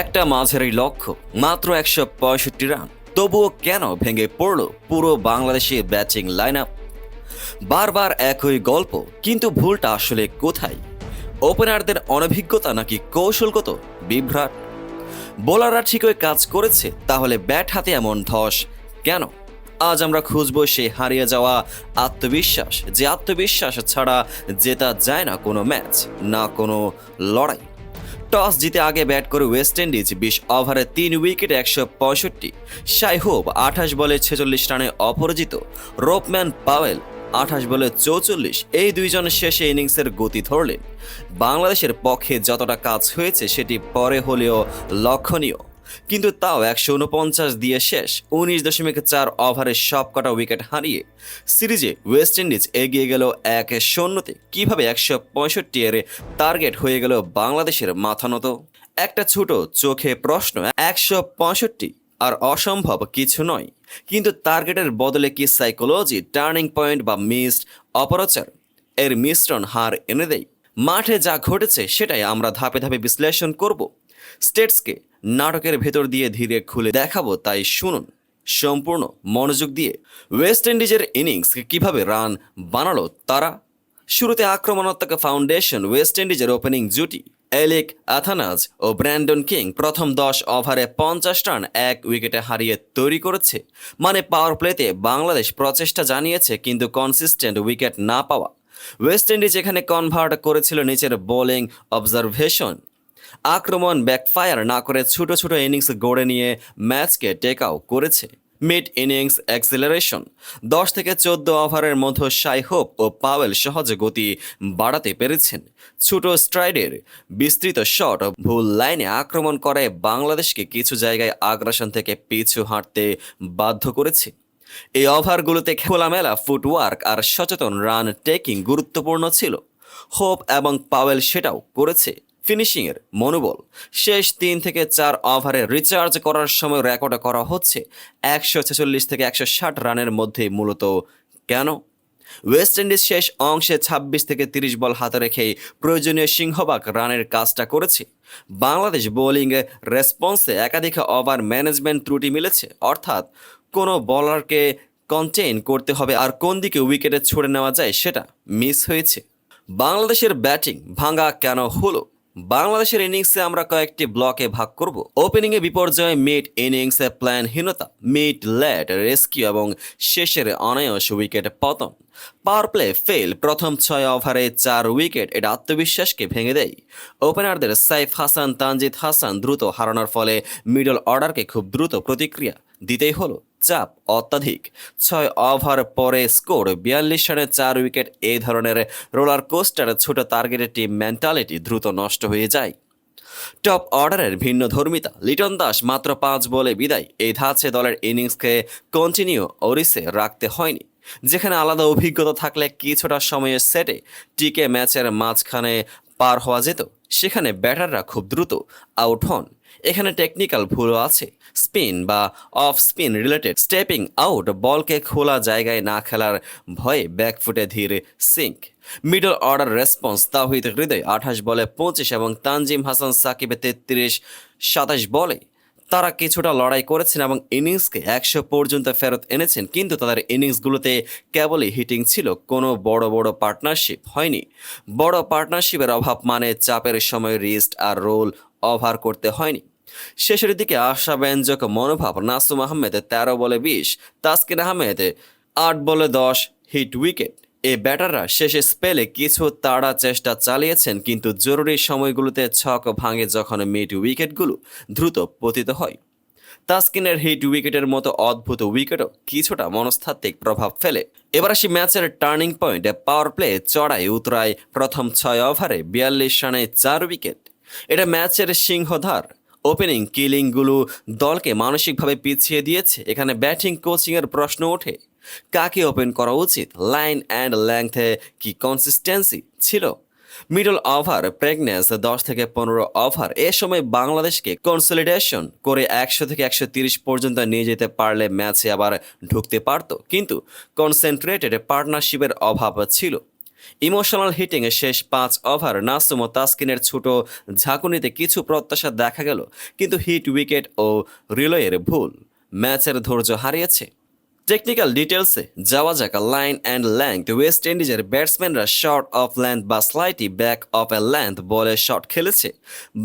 একটা মাঝের লক্ষ্য, মাত্র একশো পঁয়ষট্টি রান। তবুও কেন ভেঙে পড়ল পুরো বাংলাদেশি ব্যাটিং লাইন আপ বারবার একই গল্প, কিন্তু ভুলটা আসলে কোথায়? ওপেনারদের অনভিজ্ঞতা নাকি কৌশলগত? বিভ্রাট। বোলাররা ঠিকই কাজ করেছে, তাহলে ব্যাট হাতে এমন ধস কেন? আজ আমরা খুঁজব সেই হারিয়ে যাওয়া আত্মবিশ্বাস, যে আত্মবিশ্বাস ছাড়া জেতা যায় না কোনো ম্যাচ, না কোনো লড়াই। টস জিতে আগে ব্যাট করে ওয়েস্ট ইন্ডিজ বিশ ওভারে তিন উইকেট, একশো পঁয়ষট্টি। শাইহোব আঠাশ বলে ছেচল্লিশ রানে অপরাজিত। রোপম্যান পাওয়েল আঠাশ বলে চৌচল্লিশ। এই দুইজন শেষে ইনিংসের গতি ধরলেন। বাংলাদেশের পক্ষে যতটা কাজ হয়েছে, সেটি পরে হলেও লক্ষণীয়। কিন্তু তাও একশো উনপঞ্চাশ দিয়ে শেষ। উনিশ দশমিক চার ওভারে সবকটা উইকেট হারিয়ে সিরিজে ওয়েস্ট ইন্ডিজ এগিয়ে গেল এক শূন্যতে। কীভাবে একশো পঁয়ষট্টি এর টার্গেট হয়ে গেল বাংলাদেশের মাথা নত? একটা ছোট চোখে প্রশ্ন, একশো পঁয়ষট্টি আর অসম্ভব কিছু নয়। কিন্তু টার্গেটের বদলে কি সাইকোলজি, টার্নিং পয়েন্ট বা মিসড অপরাচার? এর মিশ্রণ হার এনে দেয়। মাঠে যা ঘটেছে সেটাই আমরা ধাপে ধাপে বিশ্লেষণ করব। স্টেটসকে নাটকের ভেতর দিয়ে ধীরে খুলে দেখাবো, তাই শুনুন। সম্পূর্ণ মনোযোগ দিয়ে ওয়েস্ট ইন্ডিজের ইনিংস কীভাবে রান বানালো তারা। শুরুতে আক্রমণাত্মক ফাউন্ডেশন ওয়েস্ট ইন্ডিজের ওপেনিং জুটি। এলিক অ্যাথানাজ ও ব্র্যান্ডন কিং প্রথম দশ ওভারে পঞ্চাশ রান এক উইকেটে হারিয়ে তৈরি করেছে। মানে পাওয়ার প্লেতে বাংলাদেশ প্রচেষ্টা জানিয়েছে, কিন্তু কনসিস্টেন্ট উইকেট না পাওয়া। ওয়েস্ট ইন্ডিজ এখানে কনভার্ট করেছিল নিচের বোলিং অবজারভেশন। আক্রমণ ব্যাকফায়ার না করে ছোট ছোট ইনিংস গড়ে নিয়ে ম্যাচকে টেকাও করেছে। মিড ইনিংস অ্যাক্সিলারেশন দশ থেকে চোদ্দ ওভারের মধ্যে সাইহোপ ও পাওয়েল সহজে গতি বাড়াতে পেরেছেন। ছোট স্ট্রাইডের বিস্তৃত শট ভুল লাইনে আক্রমণ করে বাংলাদেশকে কিছু জায়গায় আগ্রাসন থেকে পিছু হাঁটতে বাধ্য করেছে। এই ওভারগুলোতে খোলামেলা ফুটওয়ার্ক আর সচেতন রান টেকিং গুরুত্বপূর্ণ ছিল। হোপ এবং পাওয়েল সেটাও করেছে। ফিনিশিংয়ের মনোবল। শেষ তিন থেকে চার ওভারে রিচার্জ করার সময় রেকর্ড করা হচ্ছে একশো ছেচল্লিশ থেকে একশো ষাট রানের মধ্যে মূলত। কেন? ওয়েস্ট ইন্ডিজ শেষ অংশে ২৬ থেকে তিরিশ বল হাতে রেখে প্রয়োজনীয় সিংহবাগ রানের কাজটা করেছে। বাংলাদেশ বোলিংয়ে রেসপন্সে একাধিক ওভার ম্যানেজমেন্ট ত্রুটি মিলেছে। অর্থাৎ কোনো বলারকে কন্টেইন করতে হবে আর কোন দিকে উইকেটে ছুড়ে নেওয়া যায় সেটা মিস হয়েছে। বাংলাদেশের ব্যাটিং ভাঙা কেন হলো? বাংলাদেশের ইনিংসে আমরা কয়েকটি ব্লকে ভাগ করব। ওপেনিংয়ে বিপর্যয় মিড ইনিংসে প্ল্যানহীনতা মিড লেট রেস্কিউ এবং শেষের অনায়স উইকেট পতন। পাওয়ার প্লে ফেল প্রথম ছয় ওভারে চার উইকেট এটা আত্মবিশ্বাসকে ভেঙে দেয়। ওপেনারদের সাইফ হাসান, তানজিদ হাসান দ্রুত হারানোর ফলে মিডল অর্ডারকে খুব দ্রুত প্রতিক্রিয়া দিতেই হলো। চাপ অত্যাধিক। ছয় ওভার পরে স্কোর, বিয়াল্লিশ রানে চার উইকেট, এই ধরনের রোলার কোস্টার ছোট টার্গেটের টিম মেন্টালিটি দ্রুত নষ্ট হয়ে যায়। টপ অর্ডারের ভিন্ন ধর্মিতা, লিটন দাস মাত্র পাঁচ বলে বিদায়। এই ধাঁচে দলের ইনিংসকে কন্টিনিউ ওরিসে রাখতে হয়নি, যেখানে আলাদা অভিজ্ঞতা থাকলে কিছুটা সময়ের সেটে টিকে ম্যাচের মাঝখানে পার হওয়া যেত। সেখানে ব্যাটাররা খুব দ্রুত আউট হন। এখানে টেকনিক্যাল ভুলও আছে। স্পিন বা off spin related stepping out বলকে খোলা জায়গায় না খেলার ভয়ে ব্যাকফুটে ধীরে sync middle order response Towhid Hridoy আঠাশ বলে পঁচিশ এবং তানজিম হাসান সাকিবে তেত্রিশ, সাতাশ বলে। তারা কিছুটা লড়াই করেছেন এবং ইনিংসকে একশো পর্যন্ত ফেরত এনেছেন, কিন্তু তাদের ইনিংসগুলোতে কেবলই হিটিং ছিল, কোনো বড় বড় পার্টনারশিপ হয়নি। বড় পার্টনারশিপের অভাব মানে চাপের সময় রিস্ট আর রোল ওভার করতে হয়নি। শেষের দিকে আশাব্যঞ্জক মনোভাব নাসুম আহমেদ তেরো বলে বিশ, তাসকিন আহমেদ আট বলে দশ, হিট উইকেট। এই ব্যাটাররা শেষে স্পেলে কিছু তাড়া চেষ্টা চালিয়েছেন, কিন্তু জরুরি সময়গুলোতে ছক ভাঙে যখন মিড উইকেটগুলো দ্রুত পতিত হয়। তাসকিনের হিট উইকেটের মতো অদ্ভুত উইকেটও কিছুটা মনস্তাত্ত্বিক প্রভাব ফেলে। এবার আসি ম্যাচের টার্নিং পয়েন্টে, পাওয়ার প্লে চড়াই উতরায় প্রথম ছয় ওভারে বিয়াল্লিশ রানে চার উইকেট। এটা ম্যাচের সিংহধার। ওপেনিং কিলিংগুলো দলকে মানসিকভাবে পিছিয়ে দিয়েছে। এখানে ব্যাটিং কোচিংয়ের প্রশ্ন ওঠে, কাকে ওপেন করা উচিত? লাইন অ্যান্ড লেংথে কি কনসিস্টেন্সি ছিল? মিডল ওভার প্রেগনেন্স দশ থেকে পনেরো ওভার এ সময় বাংলাদেশকে কনসলিডেশন করে একশো থেকে একশো তিরিশ পর্যন্ত নিয়ে যেতে পারলে ম্যাচে আবার ঢুকতে পারত। কিন্তু কনসেন্ট্রেটেড পার্টনারশিপের অভাব ছিল। ইমোশনাল হিটিংয়ে শেষ পাঁচ ওভার নাসুম ও তাসকিনের ছোট ঝাঁকুনিতে কিছু প্রত্যাশা দেখা গেল, কিন্তু হিট উইকেট ও রিলয়ের ভুল ম্যাচের ধৈর্য হারিয়েছে। টেকনিক্যাল ডিটেলসে যাওয়া যাক লাইন অ্যান্ড লেন্থ ওয়েস্ট ইন্ডিজের ব্যাটসম্যানরা শর্ট অফ লেন্থ বা slightly back of a length বলে শট খেলেছে।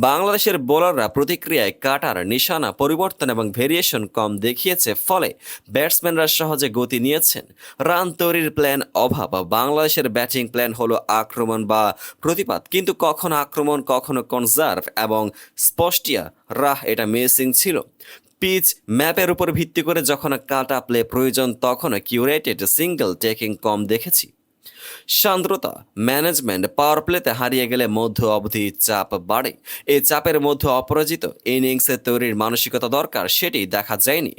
বাংলাদেশের বোলাররা প্রতিক্রিয়ায় কাটার নিশানা, পরিবর্তন এবং ভেরিয়েশন কম দেখিয়েছে, ফলে ব্যাটসম্যানরা সহজে গতি নিয়েছেন। রান তৈরির প্ল্যান অভাব। বাংলাদেশের ব্যাটিং প্ল্যান হলো আক্রমণ বা প্রতিপাত কিন্তু কখনো আক্রমণ, কখনো কনজার্ভ এবং স্পষ্টিয়া। রাহ, এটা মিসিং ছিল। পিচ ম্যাপের উপর ভিত্তি করে যখন কাটা প্লে প্রয়োজন তখন কিউরেটেড সিঙ্গেল টেকিং কম দেখেছি। সান্দ্রতা ম্যানেজমেন্ট পাওয়ার প্লেতে হারিয়ে গেলে মধ্য অবধি চাপ বাড়ে। এই চাপের মধ্যে অপরাজিত ইনিংসে তৈরির মানসিকতা দরকার, সেটি দেখা যায়নি।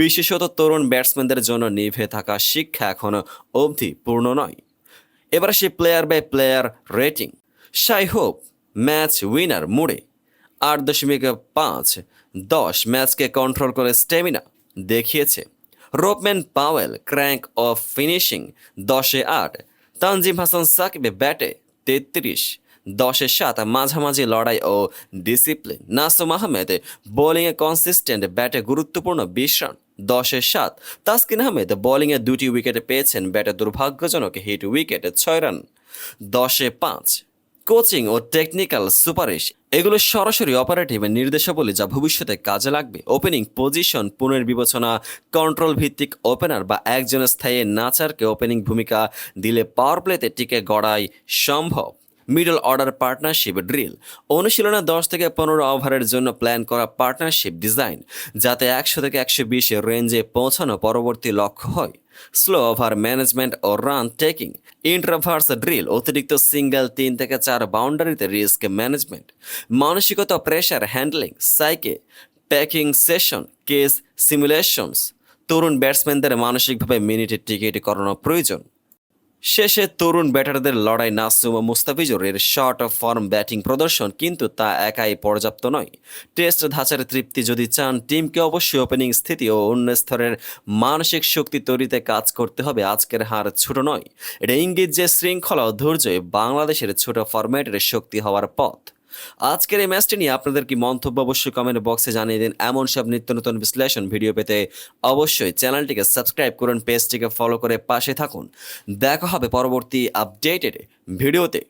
বিশেষত তরুণ ব্যাটসম্যানদের জন্য নিভে থাকা শিক্ষা এখনও অবধি পূর্ণ নয়। এবার সে player by player rating Shai Hope match winner মুড়ে। আট দশমিক পাঁচ দশ ম্যাচকে কন্ট্রোল করে স্টেমিনা দেখিয়েছে। Rovman Powell crank of finishing দশে আট। তানজিম হাসান সাকিবে ব্যাটে তেত্রিশ। দশে সাত মাঝামাঝি লড়াই ও ডিসিপ্লিন। নাসুম আহমেদ বোলিংয়ে কনসিস্টেন্ট ব্যাটে গুরুত্বপূর্ণ বিশ রান। দশে সাত তাসকিন আহমেদ বোলিংয়ে দুটি উইকেটে পেয়েছেন। ব্যাটে দুর্ভাগ্যজনক হিট উইকেটে ছয় রান। দশে পাঁচ কোচিং ও টেকনিক্যাল সুপারিশ, এগুলো সরাসরি অপারেটিভ নির্দেশাবলী যা ভবিষ্যতে কাজে লাগবে। ওপেনিং পজিশন পুনর্বিবেচনা কন্ট্রোল ভিত্তিক ওপেনার বা একজন স্থায়ী নাচারকে ওপেনিং ভূমিকা দিলে পাওয়ার প্লেতে টিকে গড়াই সম্ভব। মিডল অর্ডার পার্টনারশিপ ড্রিল অনুশীলনে দশ থেকে পনেরো ওভারের জন্য প্ল্যান করা পার্টনারশিপ ডিজাইন যাতে একশো থেকে একশো বিশের রেঞ্জে পৌঁছানো পরবর্তী লক্ষ্য হয়। স্লো ওভার ম্যানেজমেন্ট ও রান টেকিং ইন্ট্রাভার্স ড্রিল অতিরিক্ত সিঙ্গেল তিন থেকে চার বাউন্ডারিতে রিস্ক ম্যানেজমেন্ট মানসিকতা প্রেশার হ্যান্ডলিং সাইকে প্যাকিং সেশন কেস সিমুলেশনস তরুণ ব্যাটসম্যানদের মানসিকভাবে মিনিটে টিকিট করানো প্রয়োজন। শেষে তরুণ ব্যাটারদের লড়াই নাসুম ও মুস্তাফিজুরের শর্ট অফ ফর্ম ব্যাটিং প্রদর্শন কিন্তু তা একাই পর্যাপ্ত নয়। টেস্ট ধাঁচার তৃপ্তি যদি চান, টিমকে অবশ্যই ওপেনিং স্থিতি ও অন্য স্তরের মানসিক শক্তি তৈরিতে কাজ করতে হবে। আজকের হার ছোট নয়। এটা ইঙ্গিত যে শৃঙ্খলা ও ধৈর্যই বাংলাদেশের ছোট ফরম্যাটের শক্তি হওয়ার পথ। আজকের এই ম্যাচটি নিয়ে আপনাদের কি মন্তব্য অবশ্যই কমেন্ট বক্সে জানিয়ে দিন। এমন সব নিত্য নতুন বিশ্লেষণ ভিডিও পেতে অবশ্যই চ্যানেলটিকে সাবস্ক্রাইব করুন পেজটিকে ফলো করে পাশে থাকুন। দেখা হবে পরবর্তী আপডেটেড ভিডিওতে